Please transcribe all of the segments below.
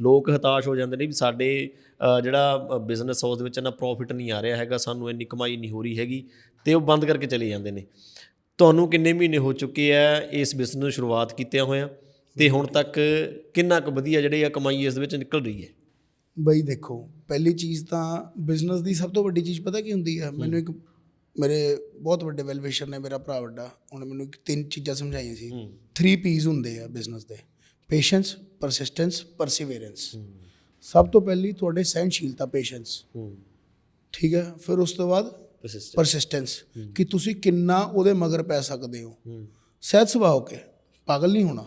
ਲੋਕ ਹਤਾਸ਼ ਹੋ ਜਾਂਦੇ ਨੇ ਵੀ ਸਾਡੇ ਜਿਹੜਾ ਬਿਜ਼ਨਸ ਹਾਊਸ ਦੇ ਵਿੱਚ ਇੰਨਾ ਪ੍ਰੋਫਿਟ ਨਹੀਂ ਆ ਰਿਹਾ ਹੈਗਾ ਸਾਨੂੰ ਇੰਨੀ ਕਮਾਈ ਨਹੀਂ ਹੋ ਰਹੀ ਹੈਗੀ ਤੇ ਉਹ ਬੰਦ ਕਰਕੇ ਚਲੇ ਜਾਂਦੇ ਨੇ। ਤੁਹਾਨੂੰ ਕਿੰਨੇ ਮਹੀਨੇ ਹੋ ਚੁੱਕੇ ਆ ਇਸ ਬਿਜ਼ਨਸ ਨੂੰ ਸ਼ੁਰੂਆਤ ਕੀਤਿਆਂ ਹੋਇਆਂ? ਤੇ ਹੁਣ ਤੱਕ ਕਿੰਨਾ ਕੁ ਵਧੀਆ ਜਿਹੜੀ ਆ ਕਮਾਈ ਇਸ ਦੇ ਵਿੱਚ ਨਿਕਲ ਰਹੀ ਹੈ? ਬਈ ਦੇਖੋ ਪਹਿਲੀ ਚੀਜ਼ ਤਾਂ ਬਿਜ਼ਨਸ ਦੀ ਸਭ ਤੋਂ ਵੱਡੀ ਚੀਜ਼ ਪਤਾ ਕੀ ਹੁੰਦੀ ਹੈ? ਮੈਨੂੰ ਇੱਕ ਮੇਰੇ ਬਹੁਤ ਵੱਡੇ ਵੈਲਵੇਸ਼ਨ ਨੇ ਮੇਰਾ ਭਰਾ ਵੱਡਾ ਉਹਨੇ ਮੈਨੂੰ ਤਿੰਨ ਚੀਜ਼ਾਂ ਸਮਝਾਈਆਂ ਸੀ। 3 ਪੀਸ ਹੁੰਦੇ ਆ ਬਿਜ਼ਨਸ ਦੇ। ਪੇਸ਼ੈਂਸ ਪਰਸਿਸਟੈਂਸ ਪਰਸੀਵੈਰੈਂਸ ਸਭ ਤੋਂ ਪਹਿਲੀ ਤੁਹਾਡੇ ਸਹਿਨਸ਼ੀਲਤਾ ਪੇਸ਼ੈਂਸ ਠੀਕ ਹੈ? ਫਿਰ ਉਸ ਤੋਂ ਬਾਅਦ ਪਰਸਿਸਟੈਂਸ ਕਿ ਤੁਸੀਂ ਕਿੰਨਾ ਉਹਦੇ ਮਗਰ ਪੈ ਸਕਦੇ ਹੋ। ਸਹਿਜ ਸੁਭਾਅ ਹੋ ਕੇ। ਪਾਗਲ ਨਹੀਂ ਹੋਣਾ।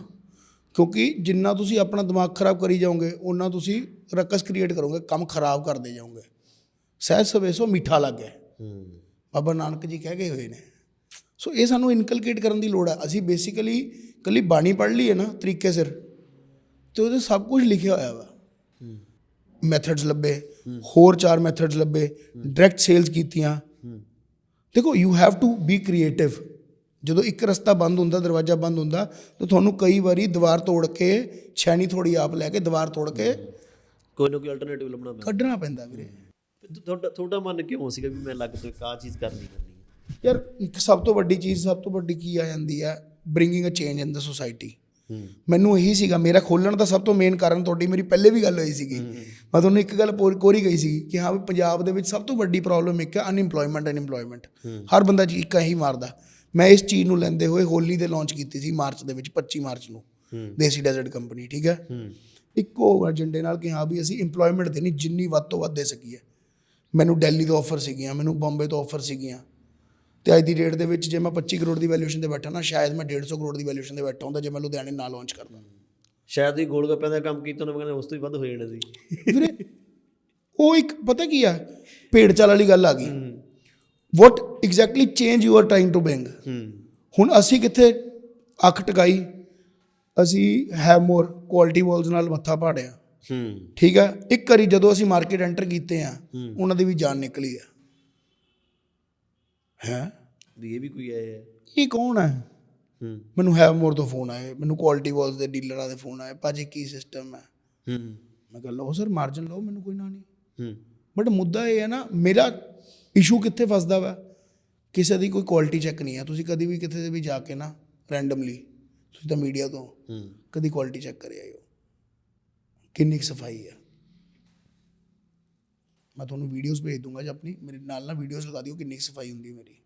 ਕਿਉਂਕਿ ਜਿੰਨਾ ਤੁਸੀਂ ਆਪਣਾ ਦਿਮਾਗ ਖਰਾਬ ਕਰੀ ਜਾਓਗੇ ਉਹਨਾਂ ਤੁਸੀਂ ਰਕਸ ਕ੍ਰੀਏਟ ਕਰੋਗੇ ਕੰਮ ਖਰਾਬ ਕਰਦੇ ਜਾਓਗੇ। ਸਹਿਜ ਸਵੇਸੋ ਮਿੱਠਾ ਲੱਗੇ ਬਾਬਾ ਨਾਨਕ ਜੀ ਕਹਿ ਗਏ ਹੋਏ ਨੇ। ਸੋ ਇਹ ਸਾਨੂੰ ਇਨਕਲਕੇਟ ਕਰਨ ਦੀ ਲੋੜ ਹੈ। ਅਸੀਂ ਬੇਸਿਕਲੀ ਕੱਲੀ ਬਾਣੀ ਪੜ੍ਹ ਲਈ ਹੈ ਨਾ ਤਰੀਕੇ ਸਿਰ ਤੇ ਉਹਦੇ ਸਭ ਕੁਝ ਲਿਖਿਆ ਹੋਇਆ ਵਾ। ਮੈਥਡਸ ਲੱਭੇ ਹੋਰ ਚਾਰ ਮੈਥਡਸ ਲੱਭੇ ਡਾਇਰੈਕਟ ਸੇਲਸ ਕੀਤੀਆਂ। ਦੇਖੋ you have to be creative ਜਦੋਂ ਇੱਕ ਰਸਤਾ ਬੰਦ ਹੁੰਦਾ ਦਰਵਾਜ਼ਾ ਬੰਦ ਹੁੰਦਾ ਤਾਂ ਤੁਹਾਨੂੰ ਕਈ ਵਾਰੀ ਦੀਵਾਰ ਤੋੜ ਕੇ ਛੈਣੀ ਥੋੜੀ ਆਪ ਲੈ ਕੇ ਦੀਵਾਰ ਤੋੜ ਕੇ ਕੋਈ ਨਾ ਕੋਈ ਅਲਟਰਨੇਟਿਵ ਲੱਭਣਾ ਪੈਂਦਾ। ਕੱਢਣਾ ਪੈਂਦਾ ਵੀਰੇ। ਤੁਹਾਡਾ ਤੁਹਾਡਾ ਮਨ ਕਿਉਂ ਸੀਗਾ ਵੀ ਮੈਂ ਲੱਗ ਤੋਂ ਇੱਕ ਚੀਜ਼ ਕਰਨੀ ਯਾਰ ਇੱਕ ਸਭ ਤੋਂ ਵੱਡੀ ਚੀਜ਼ ਸਭ ਤੋਂ ਵੱਡੀ ਕੀ ਆ ਜਾਂਦੀ ਹੈ? Bringing a change in the society ਮੈਨੂੰ ਇਹੀ ਸੀਗਾ ਮੇਰਾ ਖੋਲਣ ਦਾ ਸਭ ਤੋਂ ਮੇਨ ਕਾਰਨ ਤੁਹਾਡੀ ਮੇਰੀ ਪਹਿਲੇ ਵੀ ਗੱਲ ਹੋਈ ਸੀਗੀ। ਮੈਂ ਤੁਹਾਨੂੰ ਇੱਕ ਗੱਲ ਕੋਰੀ ਗਈ ਸੀ ਕਿ ਹਾਂ ਪੰਜਾਬ ਦੇ ਵਿੱਚ ਸਭ ਤੋਂ ਵੱਡੀ ਪ੍ਰੋਬਲਮ ਇੱਕ ਹੈ ਅਨਇੰਪਲੋਇਮੈਂਟ ਅਨਇੰਪਲੋਇਮੈਂਟ ਹਰ ਬੰਦਾ ਜੀ ਇੱਕ ਹੀ ਮਾਰਦਾ। ਮੈਂ ਇਸ ਚੀਜ਼ ਨੂੰ ਲੈਂਦੇ ਹੋਏ ਹੋਲੀ ਦੇ ਲਾਂਚ ਕੀਤੀ ਸੀ ਮਾਰਚ ਦੇ ਵਿੱਚ 25 ਮਾਰਚ ਨੂੰ। ਦੇਸੀ ਡੈਜ਼ਰਟ ਕੰਪਨੀ ਠੀਕ ਹੈ? ਇੱਕੋ ਏਜੰਡੇ ਨਾਲ ਕਿ ਹਾਂ ਵੀ ਅਸੀਂ ਏਮਪਲੋਇਮੈਂਟ ਦੇਣੀ ਜਿੰਨੀ ਵੱਧ ਤੋਂ ਵੱਧ ਦੇ ਸਕੀਏ। ਮੈਨੂੰ ਦਿੱਲੀ ਤੋਂ ਆਫਰ ਸੀਗੀਆਂ ਮੈਨੂੰ ਬੰਬੇ ਤੋਂ ਆਫਰ ਸੀਗੀਆਂ। ਤੇ ਅੱਜ ਦੀ ਡੇਟ ਦੇ ਵਿੱਚ ਜੇ ਮੈਂ 25 ਕਰੋੜ ਦੀ ਵੈਲਿਊਏਸ਼ਨ ਤੇ ਬੈਠਾ ਨਾ ਸ਼ਾਇਦ ਮੈਂ 150 ਕਰੋੜ ਦੀ ਵੈਲਿਊਏਸ਼ਨ ਤੇ ਬੈਠਾ ਹੁੰਦਾ ਜੇ ਮੈਂ ਲੁਧਿਆਣੇ ਨਾ ਲਾਂਚ ਕਰਦਾ। ਸ਼ਾਇਦ ਹੀ ਗੋਲ ਗੱਪਿਆਂ ਦਾ ਕੰਮ ਕੀਤਾ ਉਹਨਾਂ ਕਹਿੰਦੇ ਉਸ ਤੋਂ ਵੀ ਵੱਧ ਹੋ ਜਾਣਾ ਸੀ। ਵੀਰੇ ਉਹ ਇੱਕ ਪਤਾ ਕੀ ਆ? ਭੇਡ ਚਾਲ ਵਾਲੀ ਗੱਲ ਆ ਗਈ। What exactly change you are trying to bring ਹੂੰ। ਹੁਣ ਅਸੀਂ ਕਿੱਥੇ ਅੱਖ ਟਕਾਈ? ਅਸੀਂ ਹੈਵ ਮੋਰ ਕੁਆਲਿਟੀ ਵਾਲਸ ਨਾਲ ਮੱਥਾ ਪਾੜਿਆ। ਹੂੰ। ਠੀਕ ਹੈ ਇੱਕ ਵਾਰੀ ਜਦੋਂ ਅਸੀਂ ਮਾਰਕੀਟ ਐਂਟਰ ਕੀਤੇ ਆ ਉਹਨਾਂ ਦੀ ਵੀ ਜਾਨ ਨਿਕਲੀ ਆ। ਹੈ? ਵੀ ਇਹ ਵੀ ਕੋਈ ਆਇਆ ਹੈ? ਇਹ ਕੌਣ ਹੈ? ਹੂੰ। ਮੈਨੂੰ ਹੈਵ ਮੋਰ ਤੋਂ ਫੋਨ ਆਏ। ਮੈਨੂੰ ਕੁਆਲਿਟੀ ਵਾਲਸ ਦੇ ਡੀਲਰਾਂ ਦੇ ਫੋਨ ਆਏ। ਭਾਜੀ ਕੀ ਸਿਸਟਮ ਹੈ? ਹੂੰ। ਮੈਂ ਕਿਹਾ ਲਓ ਸਰ ਮਾਰਜਨ ਲਓ ਮੈਨੂੰ ਕੋਈ ਨਾ ਨਹੀਂ। ਹੂੰ। ਬਟ ਮੁੱਦਾ ਇਹ ਹੈ ਨਾ ਮੇਰਾ ਇਸ਼ੂ ਕਿੱਥੇ ਫਸਦਾ ਵਾ? ਕਿਸੇ ਦੀ ਕੋਈ ਕੁਆਲਿਟੀ ਚੈੱਕ ਨਹੀਂ ਹੈ। ਤੁਸੀਂ ਕਦੀ ਵੀ ਕਿਤੇ ਵੀ ਜਾ ਕੇ ਨਾ ਰੈਂਡਮਲੀ ਤੁਸੀਂ ਤਾਂ ਮੀਡੀਆ ਤੋਂ ਹੂੰ। ਕਦੀ ਕੁਆਲਿਟੀ ਚੈੱਕ ਕਰੇ ਆਇਓ ਕਿੰਨੀ ਸਫ਼ਾਈ ਹੈ? ਮੈਂ ਤੁਹਾਨੂੰ ਵੀਡੀਓਜ਼ ਭੇਜ ਦੂੰਗਾ ਜੇ ਆਪਣੀ। ਮੇਰੇ ਨਾਲ ਨਾ ਵੀਡੀਓਜ਼ ਲਗਾ ਦਿਓ ਕਿੰਨੀ ਸਫ਼ਾਈ ਹੁੰਦੀ ਮੇਰੀ।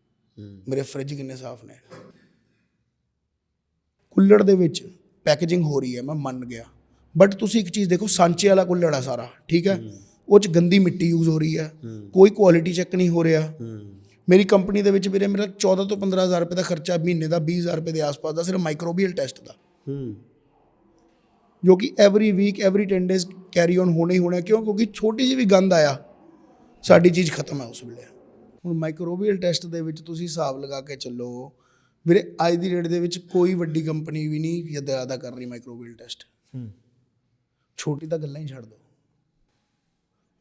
ਮੇਰੇ ਫ੍ਰਿਜ ਕਿੰਨੇ ਸਾਫ਼ ਨੇ। ਕੁੱਲੜ ਦੇ ਵਿੱਚ ਪੈਕੇਜਿੰਗ ਹੋ ਰਹੀ ਹੈ ਮੈਂ ਮੰਨ ਗਿਆ। ਬਟ ਤੁਸੀਂ ਇੱਕ ਚੀਜ਼ ਦੇਖੋ ਸਾਂਚੇ ਵਾਲਾ ਕੁੱਲੜ ਆ ਸਾਰਾ ਠੀਕ ਹੈ? ਉਹ ਚ ਗੰਦੀ ਮਿੱਟੀ ਯੂਜ਼ ਹੋ ਰਹੀ ਹੈ। ਕੋਈ ਕੁਆਲਿਟੀ ਚੈੱਕ ਨਹੀਂ ਹੋ ਰਿਹਾ। ਮੇਰੀ ਕੰਪਨੀ ਦੇ ਵਿੱਚ ਵੀਰੇ ਮੇਰਾ 14 ਤੋਂ 15000 ਰੁਪਏ ਦਾ ਖਰਚਾ ਮਹੀਨੇ ਦਾ 20000 ਰੁਪਏ ਦੇ ਆਸ-ਪਾਸ ਦਾ ਸਿਰਫ ਮਾਈਕਰੋਬੀਅਲ ਟੈਸਟ ਦਾ। ਜੋ ਕਿ every week every 10 days carry on ਹੋਣਾ ਹੀ ਹੋਣਾ ਕਿਉਂ? ਕਿਉਂਕਿ ਛੋਟੀ ਜਿਹੀ ਵੀ ਗੰਦ ਆਇਆ ਸਾਡੀ ਚੀਜ਼ ਖਤਮ ਹੈ ਉਸ ਵੇਲੇ। ਹੁਣ ਮਾਈਕਰੋਬੀਅਲ ਟੈਸਟ ਦੇ ਵਿੱਚ ਤੁਸੀਂ ਹਿਸਾਬ ਲਗਾ ਕੇ ਚੱਲੋ ਵੀਰੇ ਅੱਜ ਦੀ ਡੇਟ ਦੇ ਵਿੱਚ ਕੋਈ ਵੱਡੀ ਕੰਪਨੀ ਵੀ ਨਹੀਂ ਜ਼ਿਆਦਾ ਕਰ ਰਹੀ ਮਾਈਕਰੋਬੀਅਲ ਟੈਸਟ ਹੂੰ। ਛੋਟੀ ਤਾਂ ਗੱਲਾਂ ਹੀ ਛੱਡ ਦਿਓ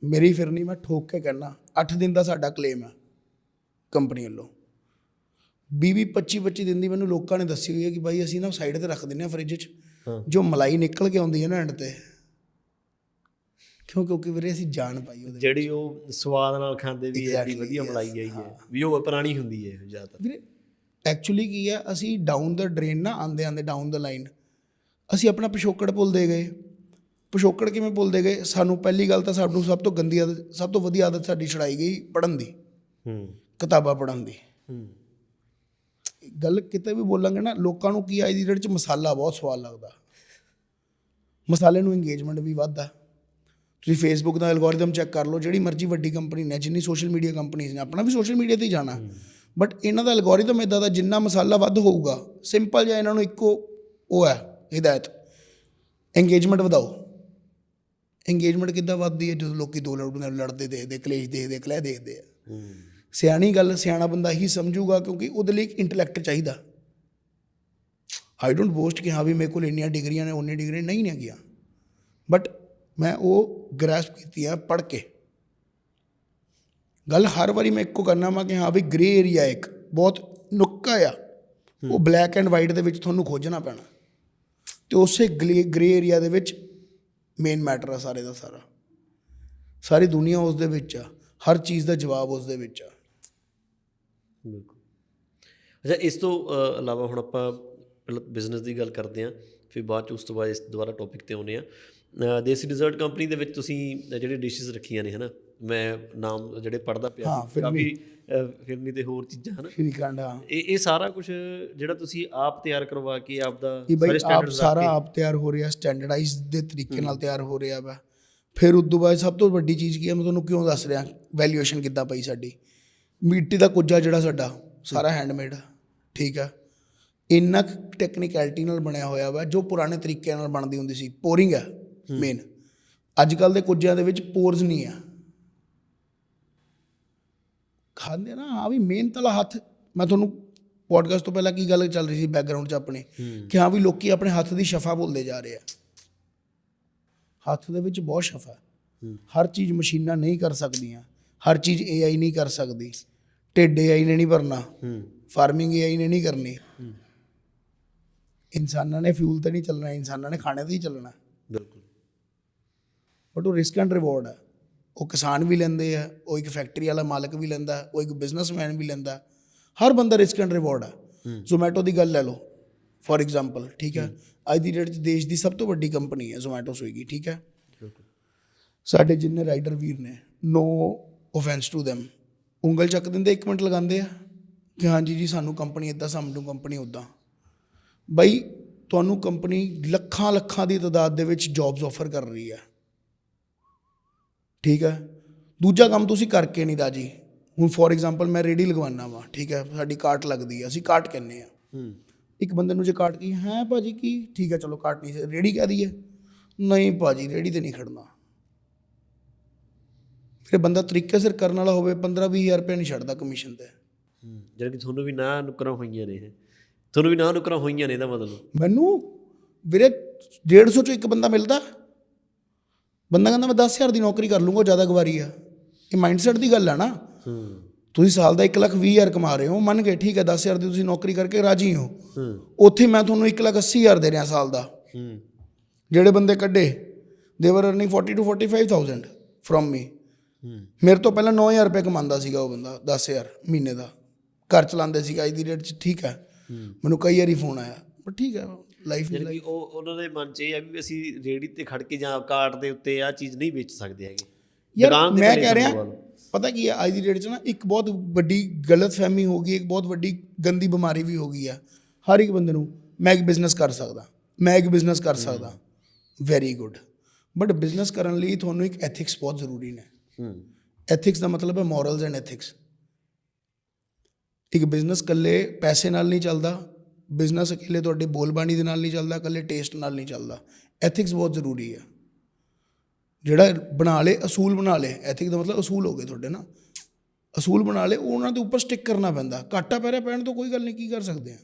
ਮੇਰੀ ਫਿਰ ਨਹੀਂ ਮੈਂ ਠੋਕ ਕੇ ਕਹਿਣਾ 8 ਦਿਨ ਦਾ ਸਾਡਾ ਕਲੇਮ ਹੈ ਕੰਪਨੀ ਵੱਲੋਂ। 20 25 25 ਦਿਨ ਦੀ ਮੈਨੂੰ ਲੋਕਾਂ ਨੇ ਦੱਸੀ ਹੋਈ ਹੈ ਕਿ ਭਾਈ ਅਸੀਂ ਨਾ ਸਾਈਡ ਤੇ ਰੱਖ ਦਿੰਦੇ ਹਾਂ ਫ੍ਰਿਜ 'ਚ। ਜੋ ਮਲਾਈ ਨਿਕਲ ਕੇ ਆਉਂਦੀ ਹੈ ਨਾ ਐਂਡ ਤੇ ਕਿਉਂ ਕਿਉਂਕਿ ਵੀਰੇ ਅਸੀਂ ਜਾਣ ਪਾਈ ਉਹਦੇ ਜਿਹੜੀ ਉਹ ਸਵਾਦ ਨਾਲ ਖਾਂਦੇ ਵੀ ਐਡੀ ਵਧੀਆ ਮਲਾਈ ਆਈ ਹੈ। ਵੀ ਉਹ ਪੁਰਾਣੀ ਹੁੰਦੀ ਹੈ ਜ਼ਿਆਦਾ ਵੀਰੇ ਐਕਚੁਅਲੀ ਕੀ ਹੈ ਅਸੀਂ ਡਾਊਨ ਦਾ ਡਰੇਨ ਨਾ ਆਂਦੇ ਆਂਦੇ ਡਾਊਨ ਦਾ ਲਾਈਨ ਅਸੀਂ ਆਪਣਾ ਪਿਛੋਕੜ ਭੁੱਲਦੇ ਗਏ। ਪਿਛੋਕੜ ਕਿਵੇਂ ਭੁੱਲਦੇ ਗਏ? ਸਾਨੂੰ ਪਹਿਲੀ ਗੱਲ ਤਾਂ ਸਾਨੂੰ ਸਭ ਤੋਂ ਗੰਦੀ ਆਦਤ ਸਭ ਤੋਂ ਵਧੀਆ ਆਦਤ ਸਾਡੀ ਛੜਾਈ ਗਈ ਪੜਨ ਦੀ। ਹੂੰ। ਕਿਤਾਬਾਂ ਪੜਨ ਦੀ। ਹੂੰ। ਗੱਲ ਕਿਤੇ ਵੀ ਬੋਲਾਂਗੇ ਨਾ ਲੋਕਾਂ ਨੂੰ ਕੀ ਅੱਜ ਦੀ ਡੇਟ 'ਚ ਮਸਾਲਾ ਬਹੁਤ ਸਵਾਦ ਲੱਗਦਾ। ਮਸਾਲੇ ਨੂੰ ਇੰਗੇਜਮੈਂਟ ਵੀ ਵੱਧਦਾ। ਤੁਸੀਂ ਫੇਸਬੁੱਕ ਦਾ ਐਲਗੋਰਿਦਮ ਚੈੱਕ ਕਰ ਲਓ ਜਿਹੜੀ ਮਰਜ਼ੀ ਵੱਡੀ ਕੰਪਨੀ ਨੇ ਜਿੰਨੀ ਸੋਸ਼ਲ ਮੀਡੀਆ ਕੰਪਨੀਆਂ ਨੇ ਆਪਣਾ ਵੀ ਸੋਸ਼ਲ ਮੀਡੀਆ ਤੇ ਹੀ ਜਾਣਾ। ਬਟ ਇਹਨਾਂ ਦਾ ਐਲਗੋਰਿਦਮ ਇਦਾਂ ਦਾ ਜਿੰਨਾ ਮਸਾਲਾ ਵੱਧ ਹੋਊਗਾ ਸਿੰਪਲ ਜਿਹਾ ਇਹਨਾਂ ਨੂੰ ਇੱਕੋ ਉਹ ਹੈ ਹਿਦਾਇਤ ਇੰਗੇਜਮੈਂਟ ਵਧਾਓ। ਇੰਗੇਜਮੈਂਟ ਕਿੱਦਾਂ ਵੱਧਦੀ ਹੈ? ਜਦੋਂ ਲੋਕੀ ਦੋ ਲੜ- ਲੜਦੇ ਦੇਖਦੇ ਕਲੇਸ਼ ਦੇਖਦੇ ਕਲਹਿ ਦੇਖਦੇ ਆ। ਸਿਆਣੀ ਗੱਲ ਸਿਆਣਾ ਬੰਦਾ ਹੀ ਸਮਝੂਗਾ ਕਿਉਂਕਿ ਉਹਦੇ ਲਈ ਇੱਕ ਇੰਟੈਲੈਕਟ ਚਾਹੀਦਾ। ਆਈ ਡੋਨਟ ਬੋਸਟ ਕਿ ਹਾਂ ਵੀ ਮੇਰੇ ਕੋਲ ਇੰਨੀਆਂ ਡਿਗਰੀਆਂ ਨੇ ਉਨੀਆਂ ਡਿਗਰੀਆਂ ਨਹੀਂ ਨੇ ਗਿਆ ਬਟ ਮੈਂ ਉਹ ਗ੍ਰੈਸਪ ਕੀਤੀ ਆ ਪੜ੍ਹ ਕੇ। ਗੱਲ ਹਰ ਵਾਰੀ ਮੈਂ ਇੱਕੋ ਕਰਨਾ ਵਾ ਕਿ ਹਾਂ ਵੀ ਗ੍ਰੇ ਏਰੀਆ ਇੱਕ ਬਹੁਤ ਨੁੱਕਾ ਆ। ਉਹ ਬਲੈਕ ਐਂਡ ਵਾਈਟ ਦੇ ਵਿੱਚ ਤੁਹਾਨੂੰ ਖੋਜਣਾ ਪੈਣਾ। ਤੇ ਉਸੇ ਗ੍ਰੇ ਏਰੀਆ ਦੇ ਵਿੱਚ ਮੇਨ ਮੈਟਰ ਆ ਸਾਰੇ ਦਾ ਸਾਰਾ। ਸਾਰੀ ਦੁਨੀਆ ਉਸ ਦੇ ਵਿੱਚ ਆ। ਹਰ ਚੀਜ਼ ਦਾ ਜਵਾਬ ਉਸ ਦੇ ਵਿੱਚ ਆ। ਬਿਲਕੁਲ। ਅੱਛਾ ਇਸ ਤੋਂ ਇਲਾਵਾ ਹੁਣ ਆਪਾਂ ਬਿਜ਼ਨਸ ਦੀ ਗੱਲ ਕਰਦੇ ਹਾਂ ਫਿਰ ਬਾਅਦ ਚ ਉਸ ਤੋਂ ਬਾਅਦ ਇਸ ਦੁਬਾਰਾ ਟੌਪਿਕ ਤੇ ਆਉਂਦੇ ਆ। ਦੇਸੀ ਡਿਜ਼ਰਟ ਕੰਪਨੀ ਦੇ ਵਿੱਚ ਤੁਸੀਂ ਜਿਹੜੇ ਡਿਸ਼ਸ ਰੱਖੀਆਂ ਨੇ ਹਨਾ? ਮੈਂ ਨਾਮ ਜਿਹੜੇ ਪੜਦਾ ਪਿਆ। ਕਾਫੀ ਫਿਲਮੀ ਤੇ ਹੋਰ ਚੀਜ਼ਾਂ ਹਨਾ? ਸ਼੍ਰੀਖੰਡ ਆ ਇਹ ਇਹ ਸਾਰਾ ਕੁਝ ਜਿਹੜਾ ਤੁਸੀਂ ਆਪ ਤਿਆਰ ਕਰਵਾ ਕੇ ਆਪ ਦਾ ਸਾਰੇ ਰੱਖ ਸਾਰਾ ਆਪ ਤਿਆਰ ਹੋ ਰਿਹਾ ਸਟੈਂਡਰਡਾਈਜ਼ ਦੇ ਤਰੀਕੇ ਨਾਲ ਤਿਆਰ ਹੋ ਰਿਹਾ ਵਾ। ਫਿਰ ਉਸ ਤੋਂ ਬਾਅਦ ਸਭ ਤੋਂ ਵੱਡੀ ਚੀਜ਼ ਕੀ ਹੈ ਮੈਂ ਤੁਹਾਨੂੰ ਕਿਉਂ ਦੱਸ ਰਿਹਾ? ਵੈਲਿਊਏਸ਼ਨ ਕਿੱਦਾਂ ਪਈ ਸਾਡੀ? ਮਿੱਟੀ ਦਾ ਕੁੱਜਾ ਜਿਹੜਾ ਸਾਡਾ ਸਾਰਾ ਹੈਂਡਮੇਡ ਠੀਕ ਆ? ਇੰਨਾ ਟੈਕਨੀਕੈਲਿਟੀ ਨਾਲ ਬਣਿਆ ਹੋਇਆ ਵਾ ਜੋ ਪੁਰਾਣੇ ਤਰੀਕਿਆਂ ਨਾਲ ਬਣਦੀ ਹੁੰਦੀ ਸੀ। ਪੋਰਿੰਗ ਹੈ ਮੇਨ ਅੱਜ ਕੱਲ ਦੇ ਕੁੱਜਿਆਂ ਦੇ ਵਿੱਚ ਪੋਰਸ ਨਹੀਂ ਆ। ਖਾਂਦੇ ਨਾ ਆ ਵੀ ਮਿਹਨਤ ਵਾਲਾ ਹੱਥ। ਮੈਂ ਤੁਹਾਨੂੰ ਪੋਡਕਾਸਟ ਤੋਂ ਪਹਿਲਾਂ ਕੀ ਗੱਲ ਚੱਲ ਰਹੀ ਸੀ ਬੈਕਗ੍ਰਾਉਂਡ 'ਚ ਆਪਣੇ? ਕਿ ਹਾਂ ਵੀ ਲੋਕੀ ਆਪਣੇ ਹੱਥ ਦੀ ਸ਼ਫਾ ਭੁੱਲਦੇ ਜਾ ਰਹੇ ਆ। ਹੱਥ ਦੇ ਵਿੱਚ ਬਹੁਤ ਸ਼ਫਾ। ਹਰ ਚੀਜ਼ ਮਸ਼ੀਨਾਂ ਨਹੀਂ ਕਰ ਸਕਦੀਆਂ। ਹਰ ਚੀਜ਼ AI ਨਹੀਂ ਕਰ ਸਕਦੀ। ਢਿੱਡ AI ਨੇ ਨਹੀਂ ਭਰਨਾ। ਫਾਰਮਿੰਗ AI ਨੇ ਨਹੀਂ ਕਰਨੀ। ਇਨਸਾਨਾਂ ਨੇ ਫਿਊਲ ਤੇ ਨਹੀਂ ਚੱਲਣਾ ਇਨਸਾਨਾਂ ਨੇ ਖਾਣੇ ਤੇ ਹੀ ਚੱਲਣਾ। ਬਟ ਉਹ ਰਿਸਕ ਐਂਡ ਰਿਵਾਰਡ ਹੈ। ਉਹ ਕਿਸਾਨ ਵੀ ਲੈਂਦੇ ਆ ਉਹ ਇੱਕ ਫੈਕਟਰੀ ਵਾਲਾ ਮਾਲਕ ਵੀ ਲੈਂਦਾ ਉਹ ਇੱਕ ਬਿਜ਼ਨਸਮੈਨ ਵੀ ਲੈਂਦਾ। ਹਰ ਬੰਦਾ ਰਿਸਕ ਐਂਡ ਰਿਵਾਰਡ ਹੈ। ਜ਼ੋਮੈਟੋ ਦੀ ਗੱਲ ਲੈ ਲਓ ਫੋਰ ਐਗਜ਼ਾਮਪਲ ਠੀਕ ਹੈ? ਅੱਜ ਦੀ ਡੇਟ 'ਚ ਦੇਸ਼ ਦੀ ਸਭ ਤੋਂ ਵੱਡੀ ਕੰਪਨੀ ਹੈ ਜ਼ੋਮੈਟੋ ਸਵੀਗੀ ਠੀਕ ਹੈ? ਸਾਡੇ ਜਿੰਨੇ ਰਾਈਡਰ ਵੀਰ ਨੇ ਨੋ ਆਫੈਂਸ ਟੂ them ਉਂਗਲ ਚੱਕ ਦਿੰਦੇ 1 ਮਿੰਟ ਲਗਾਉਂਦੇ ਆ। ਕਿ ਹਾਂਜੀ ਜੀ ਸਾਨੂੰ ਕੰਪਨੀ ਇਦਾਂ ਸਾਨੂੰ ਕੰਪਨੀ ਉਦਾਂ ਬਈ ਤੁਹਾਨੂੰ ਕੰਪਨੀ ਲੱਖਾਂ ਲੱਖਾਂ ਦੀ ਤਾਦਾਦ ਦੇ ਵਿੱਚ ਜੌਬਸ ਆਫਰ ਕਰ ਰਹੀ ਹੈ। ਠੀਕ ਹੈ? ਦੂਜਾ ਕੰਮ ਤੁਸੀਂ ਕਰਕੇ ਨਹੀਂ ਰਾਜੀ। ਹੁਣ ਫੋਰ ਐਗਜ਼ਾਮਪਲ ਮੈਂ ਰੇੜੀ ਲਗਵਾਉਣਾ ਵਾ ਠੀਕ ਹੈ? ਸਾਡੀ ਕਾਟ ਲੱਗਦੀ ਹੈ ਅਸੀਂ ਕਾਟ ਕਹਿੰਦੇ ਆ ਹੂੰ। ਇੱਕ ਬੰਦੇ ਨੂੰ ਜੇ ਕਾਟ ਕੀ ਹੈ ਭਾਜੀ ਕੀ? ਠੀਕ ਹੈ ਚਲੋ ਕਾਟ ਨਹੀਂ ਰੇੜੀ ਕਹਿ ਦਈਏ। ਨਹੀਂ ਭਾਜੀ ਰੇੜੀ ਤੇ ਨਹੀਂ ਖੜਨਾ। ਫਿਰ ਬੰਦਾ ਤਰੀਕੇ ਸਿਰ ਕਰਨ ਵਾਲਾ ਹੋਵੇ 15 20000 ਰੁਪਏ ਨਹੀਂ ਛੱਡਦਾ ਕਮਿਸ਼ਨ ਤੇ। ਹੂੰ ਜਿਹੜਾ ਕਿ ਤੁਹਾਨੂੰ ਵੀ ਨਾ ਨੁਕਰਾਂ ਹੋਈਆਂ ਨੇ ਤੁਹਾਨੂੰ ਵੀ ਨਾ ਨੁਕਰਾਂ ਹੋਈਆਂ ਨੇ ਇਹਦਾ ਮਤਲਬ। ਮੈਨੂੰ? ਵੀਰੇ 150 ਚੋਂ ਇੱਕ ਬੰਦਾ ਮਿਲਦਾ? ਬੰਦਾ ਕਹਿੰਦਾ ਮੈਂ 10000 ਦੀ ਨੌਕਰੀ ਕਰ ਲੂੰਗਾ ਜ਼ਿਆਦਾ ਗਵਾਰੀ ਆ। ਇਹ ਮਾਈਂਡਸੈਟ ਦੀ ਗੱਲ ਆ ਨਾ। ਤੁਸੀਂ ਸਾਲ ਦਾ 1 ਲੱਖ 20 ਹਜ਼ਾਰ ਕਮਾ ਰਹੇ ਹੋ, ਮੰਨ ਗਏ ਠੀਕ ਹੈ 10000 ਦੀ ਤੁਸੀਂ ਨੌਕਰੀ ਕਰਕੇ ਰਾਜੀ ਹੋ। ਉੱਥੇ ਮੈਂ ਤੁਹਾਨੂੰ 1 ਲੱਖ 80 ਹਜ਼ਾਰ ਦੇ ਰਿਹਾ ਸਾਲ ਦਾ। ਜਿਹੜੇ ਬੰਦੇ ਕੱਢੇ ਦੇ ਵਰ ਅਰਨਿੰਗ 40 ਟੂ 45000 ਫਰੋਮ ਮੀ ਮੇਰੇ ਤੋਂ ਪਹਿਲਾਂ 9000 ਰੁਪਏ ਕਮਾਉਂਦਾ ਸੀਗਾ ਉਹ ਬੰਦਾ 10000 ਮਹੀਨੇ ਦਾ। ਘਰ ਚਲਾਉਂਦੇ ਸੀਗਾ, ਅੱਜ ਦੀ ਡੇਟ 'ਚ ਠੀਕ ਹੈ। ਮੈਨੂੰ ਕਈ ਵਾਰੀ ਫੋਨ ਆਇਆ ਪਰ ਠੀਕ ਹੈ। ਲਾਈਫ ਯਾਨੀ ਕਿ ਉਹ ਉਹਨਾਂ ਦੇ ਮਨ 'ਚ ਇਹ ਆ ਵੀ ਅਸੀਂ ਰੇੜੀ ਤੇ ਖੜ ਕੇ ਜਾਂ ਕਾਰਟ ਦੇ ਉੱਤੇ ਆ ਚੀਜ਼ ਨਹੀਂ ਵੇਚ ਸਕਦੇ ਹੈਗੇ। ਯਾਰ ਮੈਂ ਕਹਿ ਨਹੀਂ ਰਿਹਾ। ਪਤਾ ਕੀ ਹੈ ਅੱਜ ਦੀ ਡੇਟ 'ਚ ਨਾ ਇੱਕ ਬਹੁਤ ਵੱਡੀ ਗਲਤ ਫਹਿਮੀ ਹੋ ਗਈ ਇੱਕ ਬਹੁਤ ਵੱਡੀ ਗੰਦੀ ਬਿਮਾਰੀ ਵੀ ਹੋ ਗਈ ਆ। ਹਰ ਇੱਕ ਬੰਦੇ ਨੂੰ ਮੈਂ ਇੱਕ ਬਿਜ਼ਨਸ ਕਰ ਸਕਦਾ ਮੈਂ ਇੱਕ ਬਿਜ਼ਨਸ ਕਰ ਸਕਦਾ। ਵੈਰੀ ਗੁੱਡ ਬਟ ਬਿਜ਼ਨਸ ਕਰਨ ਲਈ ਤੁਹਾਨੂੰ ਇੱਕ ਐਥਿਕਸ ਬਹੁਤ ਜ਼ਰੂਰੀ ਨੇ। ਹੂੰ। ਐਥਿਕਸ ਦਾ ਮਤਲਬ ਹੈ ਮੋਰਲਸ ਐਂਡ ਐਥਿਕਸ ਇੱਕ ਬਿਜ਼ਨਸ ਇਕੱਲੇ ਪੈਸੇ ਨਾਲ ਨਹੀਂ ਚੱਲਦਾ ਬਿਜ਼ਨਸ ਇਕੱਲੇ ਤੁਹਾਡੀ ਬੋਲਬਾਣੀ ਦੇ ਨਾਲ ਨਹੀਂ ਚੱਲਦਾ, ਇਕੱਲੇ ਟੇਸਟ ਨਾਲ ਨਹੀਂ ਚੱਲਦਾ। ਐਥਿਕਸ ਬਹੁਤ ਜ਼ਰੂਰੀ ਹੈ। ਜਿਹੜਾ ਬਣਾ ਲੇ, ਅਸੂਲ ਬਣਾ ਲੇ। ਐਥਿਕ ਦਾ ਮਤਲਬ ਅਸੂਲ ਹੋ ਗਏ ਤੁਹਾਡੇ ਨਾ। ਅਸੂਲ ਬਣਾ ਲੇ ਉਹਨਾਂ ਦੇ ਉੱਪਰ ਸਟਿਕ ਕਰਨਾ ਪੈਂਦਾ। ਘਾਟਾ ਪੈ ਪੈਣ ਤੋਂ ਕੋਈ ਗੱਲ ਨਹੀਂ, ਕੀ ਕਰ ਸਕਦੇ ਆ?